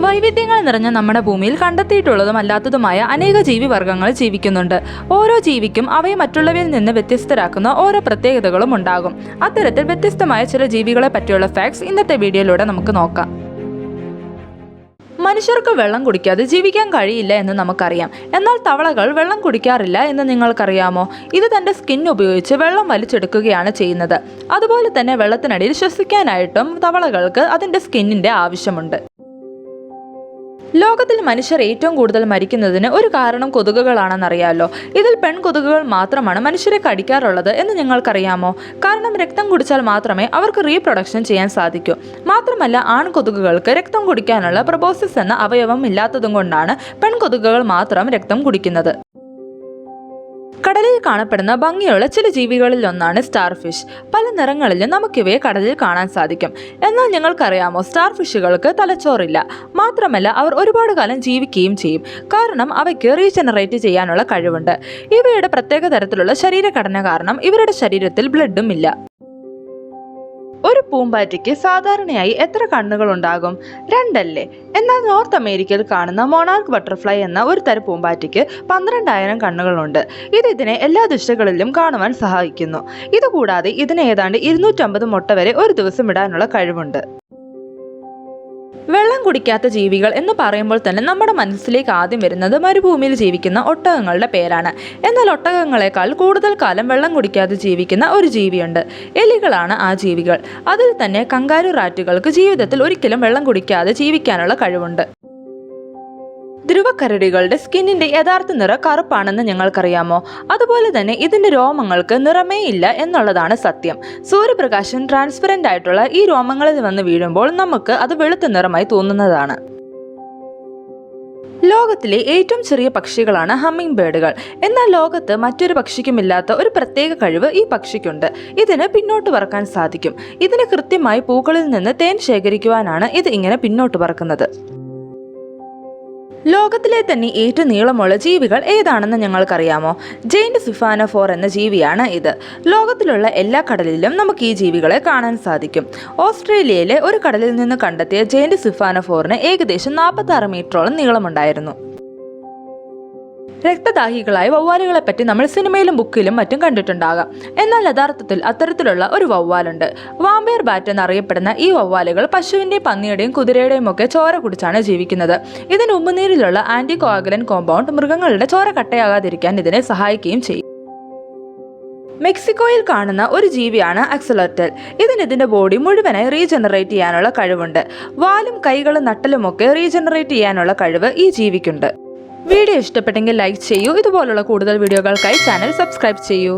വൈവിധ്യങ്ങൾ നിറഞ്ഞ നമ്മുടെ ഭൂമിയിൽ കണ്ടെത്തിയിട്ടുള്ളതും അല്ലാത്തതുമായ അനേക ജീവിവർഗങ്ങൾ ജീവിക്കുന്നുണ്ട്. ഓരോ ജീവിക്കും അവയെ മറ്റുള്ളവയിൽ നിന്ന് വ്യത്യസ്തരാക്കുന്ന ഓരോ പ്രത്യേകതകളും ഉണ്ടാകും. അത്തരത്തിൽ വ്യത്യസ്തമായ ചില ജീവികളെ പറ്റിയുള്ള ഫാക്ട്സ് ഇന്നത്തെ വീഡിയോയിലൂടെ നമുക്ക് നോക്കാം. മനുഷ്യർക്ക് വെള്ളം കുടിക്കാതെ ജീവിക്കാൻ കഴിയില്ല എന്ന് നമുക്കറിയാം. എന്നാൽ തവളകൾ വെള്ളം കുടിക്കാറില്ല എന്ന് നിങ്ങൾക്കറിയാമോ? ഇത് തന്റെ സ്കിൻ ഉപയോഗിച്ച് വെള്ളം വലിച്ചെടുക്കുകയാണ് ചെയ്യുന്നത്. അതുപോലെ തന്നെ വെള്ളത്തിനടിയിൽ ശ്വസിക്കാനായിട്ടും തവളകൾക്ക് അതിന്റെ സ്കിന്നിന്റെ ആവശ്യമുണ്ട്. ലോകത്തിൽ മനുഷ്യർ ഏറ്റവും കൂടുതൽ മരിക്കുന്നതിന് ഒരു കാരണം കൊതുകുകളാണെന്നറിയാലോ. ഇതിൽ പെൺ പെൺകൊതുകുകൾ മാത്രമാണ് മനുഷ്യരെ കടിക്കാറുള്ളത് എന്ന് നിങ്ങൾക്കറിയാമോ? കാരണം രക്തം കുടിച്ചാൽ മാത്രമേ അവർക്ക് റീപ്രൊഡക്ഷൻ ചെയ്യാൻ സാധിക്കൂ. മാത്രമല്ല ആൺകൊതുകുകൾക്ക് രക്തം കുടിക്കാനുള്ള പ്രബോസിസ് എന്ന അവയവം ഇല്ലാത്തതും കൊണ്ടാണ് പെൺകൊതുകുകൾ മാത്രം രക്തം കുടിക്കുന്നത്. കടലിൽ കാണപ്പെടുന്ന ഭംഗിയുള്ള ചില ജീവികളിൽ ഒന്നാണ് സ്റ്റാർ ഫിഷ് പല നിറങ്ങളിലും നമുക്കിവയെ കടലിൽ കാണാൻ സാധിക്കും. എന്നാൽ ഞങ്ങൾക്കറിയാമോ സ്റ്റാർ ഫിഷുകൾക്ക് തലച്ചോറില്ല. മാത്രമല്ല അവർ ഒരുപാട് കാലം ജീവിക്കുകയും ചെയ്യും. കാരണം അവയ്ക്ക് റീജനറേറ്റ് ചെയ്യാനുള്ള കഴിവുണ്ട്. ഇവയുടെ പ്രത്യേക തരത്തിലുള്ള ശരീരഘടന കാരണം ഇവരുടെ ശരീരത്തിൽ ബ്ലഡും ഇല്ല. ഒരു പൂമ്പാറ്റയ്ക്ക് സാധാരണയായി എത്ര കണ്ണുകൾ ഉണ്ടാകും രണ്ടല്ലേ. എന്നാൽ നോർത്ത് അമേരിക്കയിൽ കാണുന്ന മൊണാർക്ക് ബട്ടർഫ്ലൈ എന്ന ഒരു തരം പൂമ്പാറ്റയ്ക്ക് പന്ത്രണ്ടായിരം കണ്ണുകളുണ്ട്. ഇത് ഇതിനെ എല്ലാ ദിശകളിലും കാണുവാൻ സഹായിക്കുന്നു. ഇതുകൂടാതെ ഇതിന് ഏതാണ്ട് ഇരുന്നൂറ്റമ്പത് മുട്ട വരെ ഒരു ദിവസം ഇടാനുള്ള കഴിവുണ്ട്. വെള്ളം കുടിക്കാത്ത ജീവികൾ എന്ന് പറയുമ്പോൾ തന്നെ നമ്മുടെ മനസ്സിലേക്ക് ആദ്യം വരുന്നത് മരുഭൂമിയിൽ ജീവിക്കുന്ന ഒട്ടകങ്ങളുടെ പേരാണ്. എന്നാൽ ഒട്ടകങ്ങളെക്കാൾ കൂടുതൽ കാലം വെള്ളം കുടിക്കാതെ ജീവിക്കുന്ന ഒരു ജീവിയുണ്ട്. എലികളാണ് ആ ജീവികൾ. അതിൽ തന്നെ കങ്കാരു റാറ്റുകൾക്ക് ജീവിതത്തിൽ ഒരിക്കലും വെള്ളം കുടിക്കാതെ ജീവിക്കാനുള്ള കഴിവുണ്ട്. ധ്രുവക്കരടികളുടെ സ്കിന്നിന്റെ യഥാർത്ഥ നിറ കറുപ്പാണെന്ന് ഞങ്ങൾക്കറിയാമോ? അതുപോലെ തന്നെ ഇതിന്റെ രോമങ്ങൾക്ക് നിറമേ ഇല്ല എന്നുള്ളതാണ് സത്യം. സൂര്യപ്രകാശം ട്രാൻസ്പെറന്റ് ആയിട്ടുള്ള ഈ രോമങ്ങളിൽ വന്ന് വീഴുമ്പോൾ നമുക്ക് അത് വെളുത്ത നിറമായി തോന്നുന്നതാണ്. ലോകത്തിലെ ഏറ്റവും ചെറിയ പക്ഷികളാണ് ഹമ്മിങ് ബേർഡുകൾ എന്നാൽ ലോകത്ത് മറ്റൊരു പക്ഷിക്കുമില്ലാത്ത ഒരു പ്രത്യേക കഴിവ് ഈ പക്ഷിക്കുണ്ട്. ഇതിന് പിന്നോട്ട് പറക്കാൻ സാധിക്കും. ഇതിന് കൃത്യമായി പൂക്കളിൽ നിന്ന് തേൻ ശേഖരിക്കുവാനാണ് ഇത് ഇങ്ങനെ പിന്നോട്ട് പറക്കുന്നത്. ലോകത്തിലെ തന്നെ ഏറ്റവും നീളമുള്ള ജീവികൾ ഏതാണെന്ന് ഞങ്ങൾക്കറിയാമോ? ജെയിന്റ് സിഫാനഫോർ എന്ന ജീവിയാണ് ഇത്. ലോകത്തിലുള്ള എല്ലാ കടലിലും നമുക്ക് ഈ ജീവികളെ കാണാൻ സാധിക്കും. ഓസ്ട്രേലിയയിലെ ഒരു കടലിൽ നിന്ന് കണ്ടെത്തിയ ജെയിന്റ് സിഫാനഫോറിന് ഏകദേശം നാൽപ്പത്തി ആറ് മീറ്ററോളം നീളമുണ്ടായിരുന്നു. രക്തദാഹികളായ വവ്വാലുകളെ പറ്റി നമ്മൾ സിനിമയിലും ബുക്കിലും മറ്റും കണ്ടിട്ടുണ്ടാകാം. എന്നാൽ യഥാർത്ഥത്തിൽ അത്തരത്തിലുള്ള ഒരു വവ്വാലുണ്ട്. വാമ്പയർ ബാറ്റ് എന്നറിയപ്പെടുന്ന ഈ വവ്വാലുകൾ പശുവിന്റെയും പന്നിയുടെയും കുതിരയുടെയും ഒക്കെ ചോര കുടിച്ചാണ് ജീവിക്കുന്നത്. ഇതിന് ഉമ്മുനീരിലുള്ള ആന്റി കോഗുലൻ കോമ്പൗണ്ട് മൃഗങ്ങളുടെ ചോര കട്ടയാകാതിരിക്കാൻ ഇതിനെ സഹായിക്കുകയും ചെയ്യും. മെക്സിക്കോയിൽ കാണുന്ന ഒരു ജീവിയാണ് അക്സലോറ്റൽ ഇതിന് ഇതിന്റെ ബോഡി മുഴുവനായി റീജനറേറ്റ് ചെയ്യാനുള്ള കഴിവുണ്ട്. വാലും കൈകളും നട്ടലുമൊക്കെ റീജനറേറ്റ് ചെയ്യാനുള്ള കഴിവ് ഈ ജീവിക്കുണ്ട്. വീഡിയോ ഇഷ്ടപ്പെട്ടെങ്കിൽ ലൈക്ക് ചെയ്യൂ. ഇതുപോലുള്ള കൂടുതൽ വീഡിയോകൾക്കായി ചാനൽ സബ്സ്ക്രൈബ് ചെയ്യൂ.